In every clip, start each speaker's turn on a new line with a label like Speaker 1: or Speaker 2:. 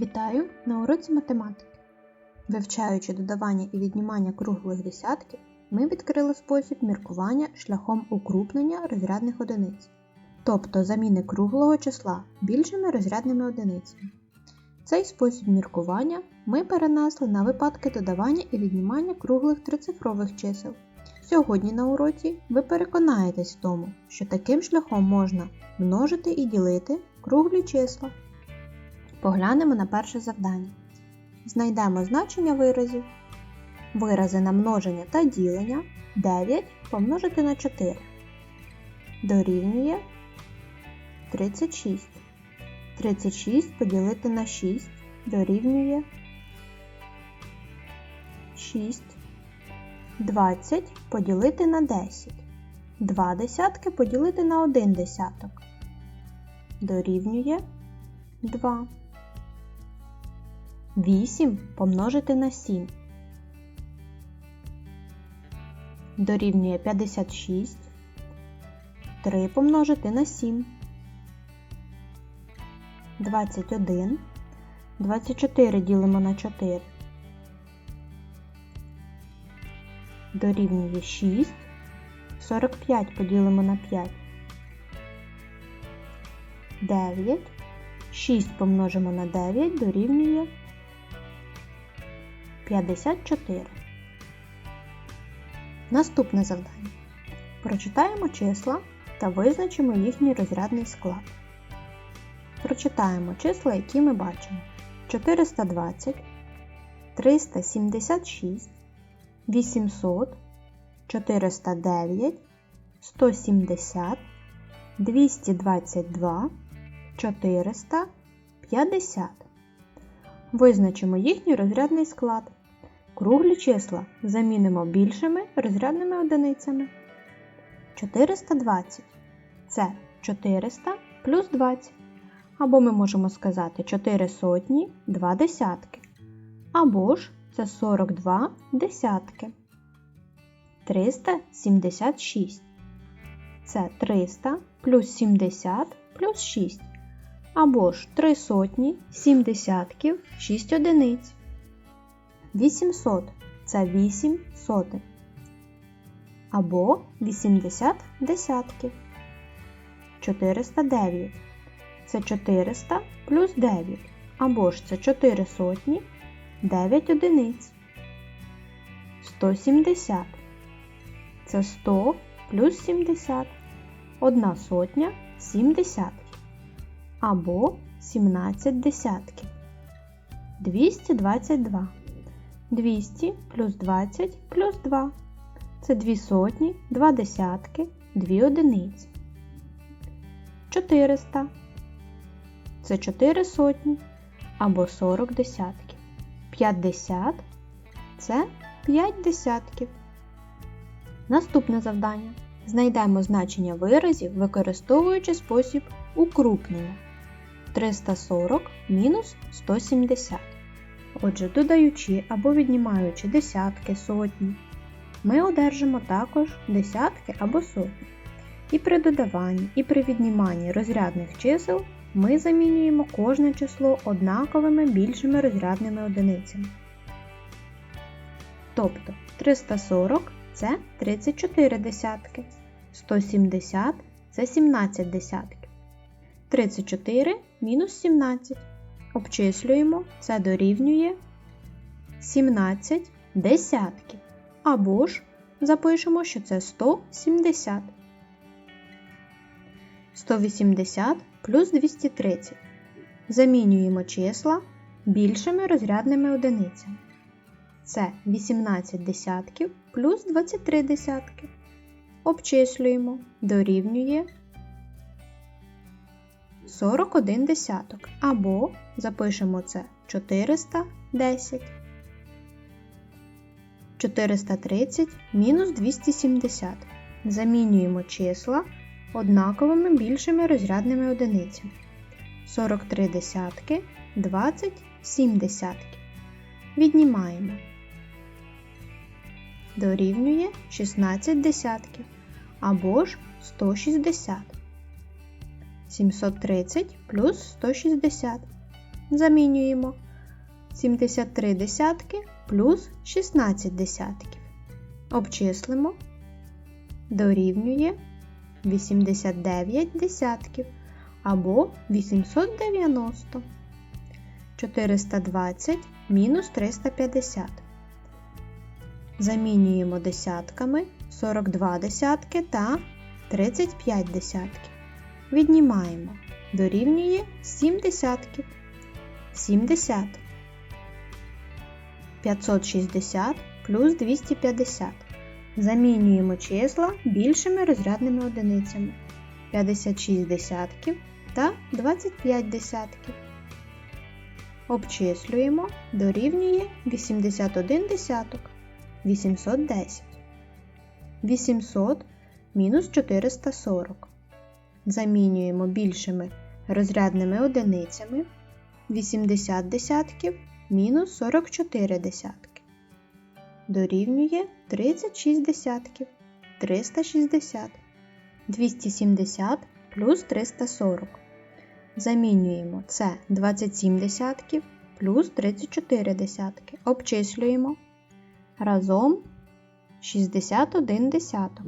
Speaker 1: Вітаю на уроці математики. Вивчаючи додавання і віднімання круглих десятків, ми відкрили спосіб міркування шляхом укрупнення розрядних одиниць, тобто заміни круглого числа більшими розрядними одиницями. Цей спосіб міркування ми перенесли на випадки додавання і віднімання круглих трицифрових чисел. Сьогодні на уроці ви переконаєтесь в тому, що таким шляхом можна множити і ділити круглі числа. Поглянемо на перше завдання. Знайдемо значення виразів. Вирази на множення та ділення 9 помножити на 4 дорівнює 36. 36 поділити на 6 дорівнює 6. 20 поділити на 10. 2 десятки поділити на 1 десяток. Дорівнює 2. 8 помножити на 7. Дорівнює 56. 3 помножити на 7. 21. 24 ділимо на 4. Дорівнює 6. 45 поділимо на 5. 9. 6 помножимо на 9 дорівнює 54. Наступне завдання. Прочитаємо числа та визначимо їхній розрядний склад. Прочитаємо числа, які ми бачимо: 420, 376, 800, 409, 170, 222, 450. Визначимо їхній розрядний склад. Круглі числа замінимо більшими розрядними одиницями. 420 це 400 плюс 20. Або ми можемо сказати 4 сотні 2 десятки. Або ж це 42 десятки. 376. Це 300 плюс 70 плюс 6. Або ж 3 сотні 7 десятків 6 одиниць. 800 це 8 сотень. Або 80 десятків. 409 це 400 плюс 9. Або ж це 4 сотні 9 одиниць. 170 це 100 плюс 70. 1 сотня 7 десятків. Або 17 десятків. 222 200 плюс 20 плюс 2. Це 2 сотні, 2 десятки, 2 одиниці. 400. Це 4 сотні або 40 десятків. 50 це 5 десятків. Наступне завдання. Знайдемо значення виразів, використовуючи спосіб укрупнення. 340 мінус 170. Отже, додаючи або віднімаючи десятки, сотні, ми одержимо також десятки або сотні. І при додаванні, і при відніманні розрядних чисел ми замінюємо кожне число однаковими більшими розрядними одиницями. Тобто 340 це 34 десятки, 170 це 17 десятків, 34 мінус 17. Обчислюємо, це дорівнює 17 десятків. Або ж запишемо, що це 170. 180 плюс 230. Замінюємо числа більшими розрядними одиницями. Це 18 десятків плюс 23 десятки. Обчислюємо, дорівнює 41 десяток. Або запишемо це 410. 430 мінус 270. Замінюємо числа однаковими більшими розрядними одиницями. 43 десятки, 27 десятків. Віднімаємо. Дорівнює 16 десятків або ж 160. 730 плюс 160. Замінюємо 73 десятки плюс 16 десятків. Обчислимо. Дорівнює 89 десятків або 890. 420 мінус 350. Замінюємо десятками 42 десятки та 35 десятків. Віднімаємо. Дорівнює 7 десятків. 70. 560 плюс 250. Замінюємо числа більшими розрядними одиницями 56 десятків та 25 десятків. Обчислюємо дорівнює 81 десяток 810. 800 мінус 440. Замінюємо більшими розрядними одиницями 80 десятків мінус 44 десятки. Дорівнює 36 десятків 360. 270 плюс 340. Замінюємо це 27 десятків плюс 34 десятки. Обчислюємо. Разом 61 десяток.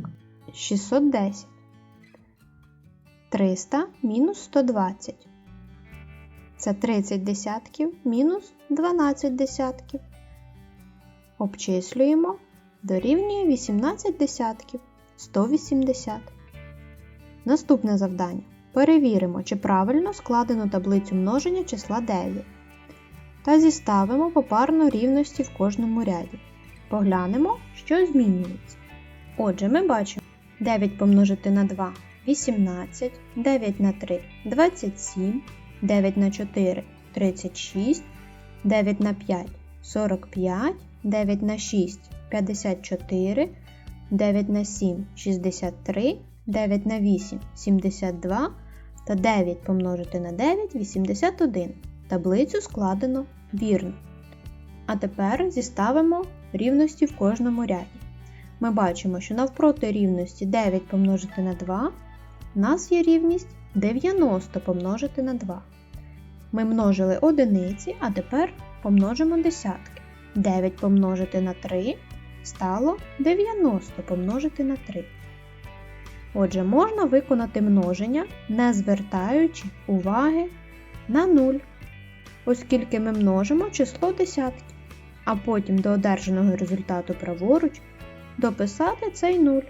Speaker 1: 610. 300 мінус 120. Це 30 десятків мінус 12 десятків. Обчислюємо. Дорівнює 18 десятків 180. Наступне завдання. Перевіримо, чи правильно складено таблицю множення числа 9. Та зіставимо попарно рівності в кожному ряді. Поглянемо, що змінюється. Отже, ми бачимо 9 помножити на 2 18, 9 на 3 27, 9 на 4 36, 9 на 5 45, 9 на 6 54, 9 на 7 63, 9 на 8 72 та 9 помножити на 9 81. Таблицю складено вірно. А тепер зіставимо рівності в кожному ряді. Ми бачимо, що навпроти рівності 9 помножити на 2 у нас є рівність 90 помножити на 2. Ми множили одиниці, а тепер помножимо десятки. 9 помножити на 3 стало 90 помножити на 3. Отже, можна виконати множення, не звертаючи уваги на 0, оскільки ми множимо число десятки, а потім до одержаного результату праворуч дописати цей 0,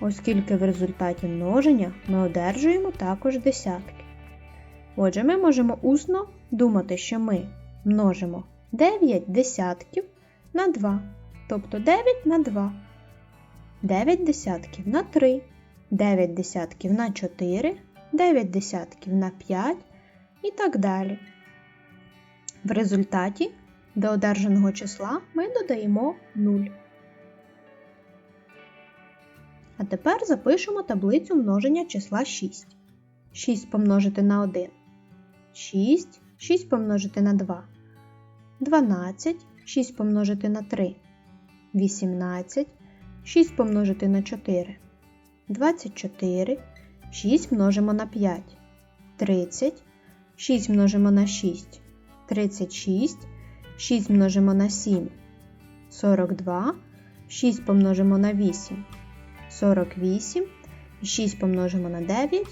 Speaker 1: оскільки в результаті множення ми одержуємо також десятки. Отже, ми можемо усно думати, що ми множимо 9 десятків на 2, тобто 9 на 2, 9 десятків на 3. 9 десятків на 4, 9 десятків на 5 і так далі. В результаті до одержаного числа ми додаємо 0. А тепер запишемо таблицю множення числа 6. 6 помножити на 1. 6, 6 помножити на 2. 12, 6 помножити на 3. 18, 6 помножити на 4. 24, 6 множимо на 5, 30, 6 множимо на 6, 36, 6 множимо на 7, 42, 6 помножимо на 8, 48, 6 помножимо на 9,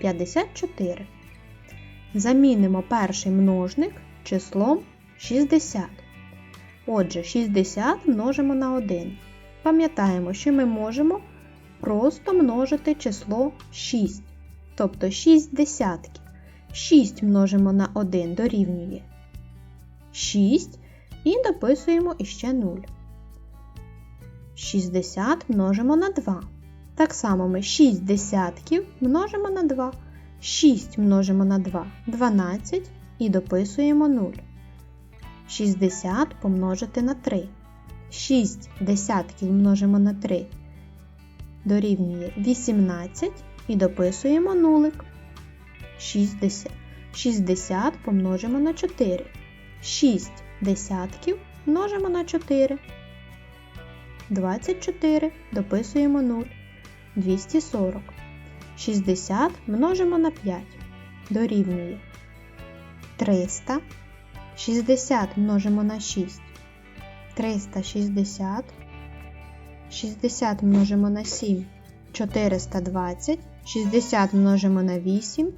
Speaker 1: 54. Замінимо перший множник числом 60. Отже, 60 множимо на 1. Пам'ятаємо, що ми можемо просто множити число 6. Тобто 6 десятків. 6 множимо на 1 дорівнює 6 і дописуємо іще 0. 60 множимо на 2. Так само ми 6 десятків множимо на 2. 6 множимо на 2 12 і дописуємо 0. 60 помножити на 3. 6 десятків множимо на 3 дорівнює 18 і дописуємо нулик. 60, 60 помножимо на 4. 6 десятків множимо на 4. 24 дописуємо 0. 240. 60 множимо на 5. Дорівнює 300. 60 множимо на 6 360. 60 множимо на 7 420. 60 множимо на 8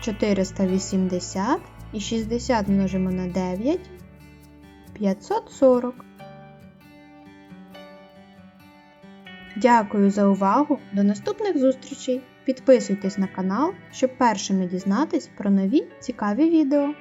Speaker 1: 480 і 60 множимо на 9 540. Дякую за увагу! До наступних зустрічей! Підписуйтесь на канал, щоб першими дізнатись про нові цікаві відео.